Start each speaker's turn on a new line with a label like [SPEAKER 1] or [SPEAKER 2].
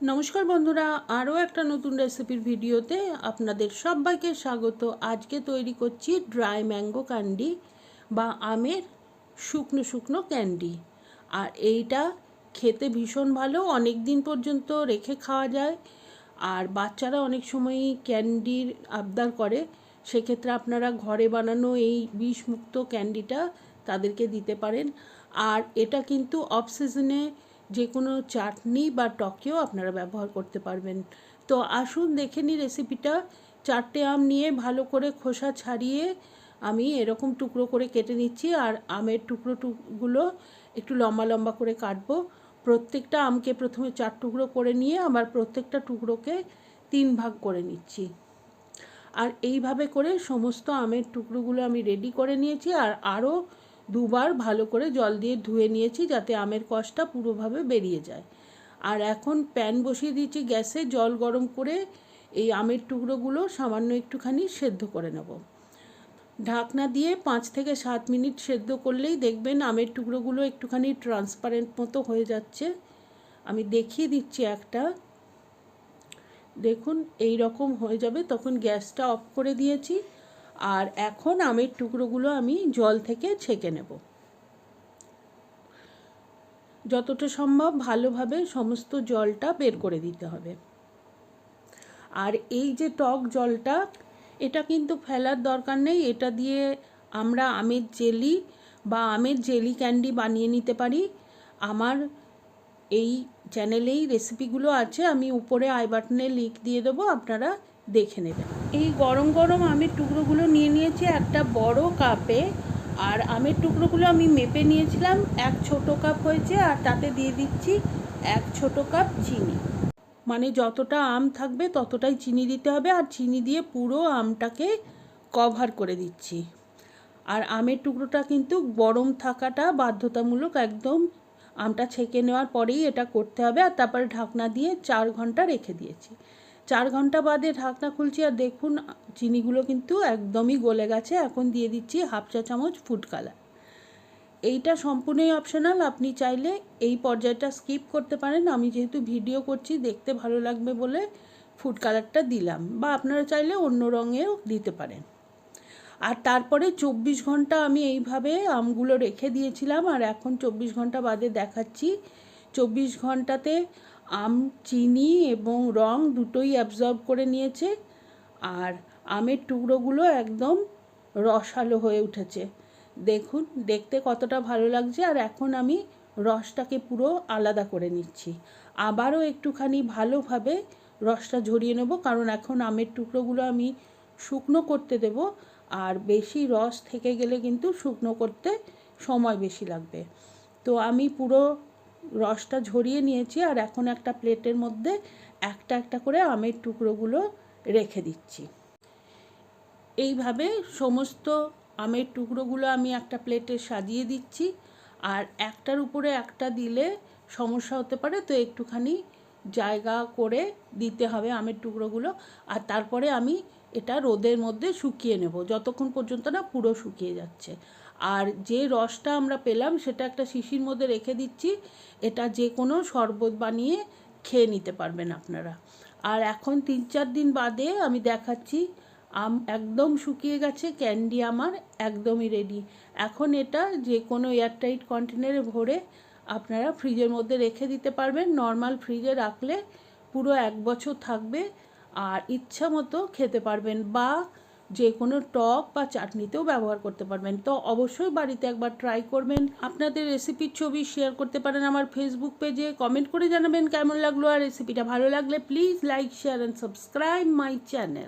[SPEAKER 1] নমস্কার বন্ধুরা, আরও একটা নতুন রেসিপির ভিডিওতে আপনাদের সবাইকে স্বাগত। আজকে তৈরি করছি ড্রাই ম্যাঙ্গো ক্যান্ডি বা আমের শুকনো শুকনো ক্যান্ডি। আর এইটা খেতে ভীষণ ভালো অনেক দিন পর্যন্ত রেখে খাওয়া যায়। আর বাচ্চারা অনেক সময়ই ক্যান্ডির আবদার করে, সেক্ষেত্রে আপনারা ঘরে বানানো এই বিষমুক্ত ক্যান্ডিটা তাদেরকে দিতে পারেন। আর এটা কিন্তু অফ সিজনে যে কোনো চাটনি বা টকেও আপনারা ব্যবহার করতে পারবেন। তো আসুন দেখে নিই রেসিপিটা চারটে আম নিয়ে ভালো করে খোসা ছাড়িয়ে আমি এরকম টুকরো করে কেটে নিচ্ছি আর আমের টুকরো টুকগুলো একটু লম্বা লম্বা করে কাটবো। প্রত্যেকটা আমকে প্রথমে চার টুকরো করে নিয়ে আবার প্রত্যেকটা টুকরোকে তিন ভাগ করে নিচ্ছি। আর এইভাবে করে সমস্ত আমের টুকরোগুলো আমি রেডি করে নিয়েছি আর আরও দুবার ভালো করে জল দিয়ে ধুয়ে নিয়েছি যাতে আমের কষটা পুরোভাবে বেরিয়ে যায়। আর এখন প্যান বসিয়ে দিয়েছি গ্যাসে, জল গরম করে এই আমের টুকরোগুলো সামান্য একটুখানি সেদ্ধ করে নেব। ঢাকনা দিয়ে পাঁচ থেকে সাত মিনিট সেদ্ধ করলেই দেখবেন আমের টুকরোগুলো একটুখানি ট্রান্সপারেন্ট মতো হয়ে যাচ্ছে। আমি দেখিয়ে দিচ্ছি একটা। দেখুন এই রকম হয়ে যাবে। তখন গ্যাসটা অফ করে দিয়েছি। আর এখন আমের টুকরোগুলো আমি জল থেকে ছেঁকে নেব। যতটা সম্ভব ভালোভাবে সমস্ত জলটা বের করে দিতে হবে। আর এই যে টক জলটা, এটা কিন্তু ফেলার দরকার নেই। এটা দিয়ে আমরা আমের জেলি বা আমের জেলি ক্যান্ডি বানিয়ে নিতে পারি। আমার এই চ্যানেলেই রেসিপিগুলো আছে, আমি উপরে আই বাটনে লিঙ্ক দিয়ে দেবো, আপনারা দেখে নেবেন এই গরম গরম আমের টুকরোগুলো নিয়ে নিয়েছি একটা বড় কাপে, আর আমের টুকরোগুলো আমি মেপে নিয়েছিলাম, এক ছোট কাপ হয়েছে, আর তাতে দিয়ে দিচ্ছি এক ছোট কাপ চিনি। মানে যতটা আম থাকবে ততটাই চিনি দিতে হবে, আর চিনি দিয়ে পুরো আমটাকে কভার করে দিচ্ছি। আর আমের টুকরোটা কিন্তু গরম থাকাটা বাধ্যতামূলক, একদম আমটা ছেঁকে নেওয়ার পরেই এটা করতে হবে, আর তারপরে ঢাকনা দিয়ে চার ঘণ্টা রেখে দিয়েছি। চার ঘণ্টা বাদে ঢাকনা খুলছি আর দেখুন, চিনিগুলো কিন্তু একদমই গলে গেছে। এখন দিয়ে দিচ্ছি হাফ চা চামচ ফুড কালার। এইটা সম্পূর্ণই অপশনাল আপনি চাইলে এই পর্যায়টা স্কিপ করতে পারেন। আমি যেহেতু ভিডিও করছি, দেখতে ভালো লাগবে বলে ফুড কালারটা দিলাম। বা আপনারা চাইলে অন্য রঙেও দিতে পারেন। আর তারপরে চব্বিশ ঘণ্টা আমি এইভাবে আমগুলো রেখে দিয়েছিলাম। আর এখন চব্বিশ ঘণ্টা বাদে দেখাচ্ছি চব্বিশ ঘন্টাতে আম, চিনি এবং রং দুটোই অ্যাবজর্ব করে নিয়েছে। আর আমের টুকরোগুলো একদম রসালো হয়ে উঠেছে। দেখুন, দেখতে কতটা ভালো লাগছে। আর এখন আমি রসটাকে পুরো আলাদা করে নিচ্ছি। আবারও একটুখানি ভালোভাবে রসটা ঝরিয়ে নেব, কারণ এখন আমের টুকরোগুলো আমি শুকনো করতে দেব। আর বেশি রস থেকে গেলে কিন্তু শুকনো করতে সময় বেশি লাগবে। তো আমি পুরো রসটা ঝরিয়ে নিয়েছি আর এখন একটা প্লেটের মধ্যে একটা একটা করে আমের টুকরোগুলো রেখে দিচ্ছি। এইভাবে সমস্ত আমের টুকরোগুলো আমি একটা প্লেটে সাজিয়ে দিচ্ছি আর একটার উপরে একটা দিলে সমস্যা হতে পারে, তো একটুখানি জায়গা করে দিতে হবে আমের টুকরোগুলো আর তারপরে আমি এটা রোদের মধ্যে শুকিয়ে নেব। যতক্ষণ পর্যন্ত না পুরো শুকিয়ে যাচ্ছে। আর যে রসটা আমরা পেলাম, সেটা একটা শিশির মধ্যে রেখে দিচ্ছি। এটা যে কোনো শরবত বানিয়ে খেয়ে নিতে পারবেন আপনারা। আর এখন তিন চার দিন বাদে আমি দেখাচ্ছি, আম একদম শুকিয়ে গেছে, ক্যান্ডি আমার একদমই রেডি এখন এটা যে কোনো এয়ারটাইট কন্টেনারে ভরে আপনারা ফ্রিজের মধ্যে রেখে দিতে পারবেন। নর্মাল ফ্রিজে রাখলে পুরো এক বছর থাকবে আর ইচ্ছা মতো খেতে পারবেন বা যে কোনো টক বা চাটনিতেও ব্যবহার করতে পারবেন। তো অবশ্যই বাড়িতে একবার ট্রাই করবেন। আপনাদের রেসিপির ছবি শেয়ার করতে পারেন আমার ফেসবুক পেজে কমেন্ট করে জানাবেন কেমন লাগল আর রেসিপিটা ভালো লাগলে please like share and subscribe my channel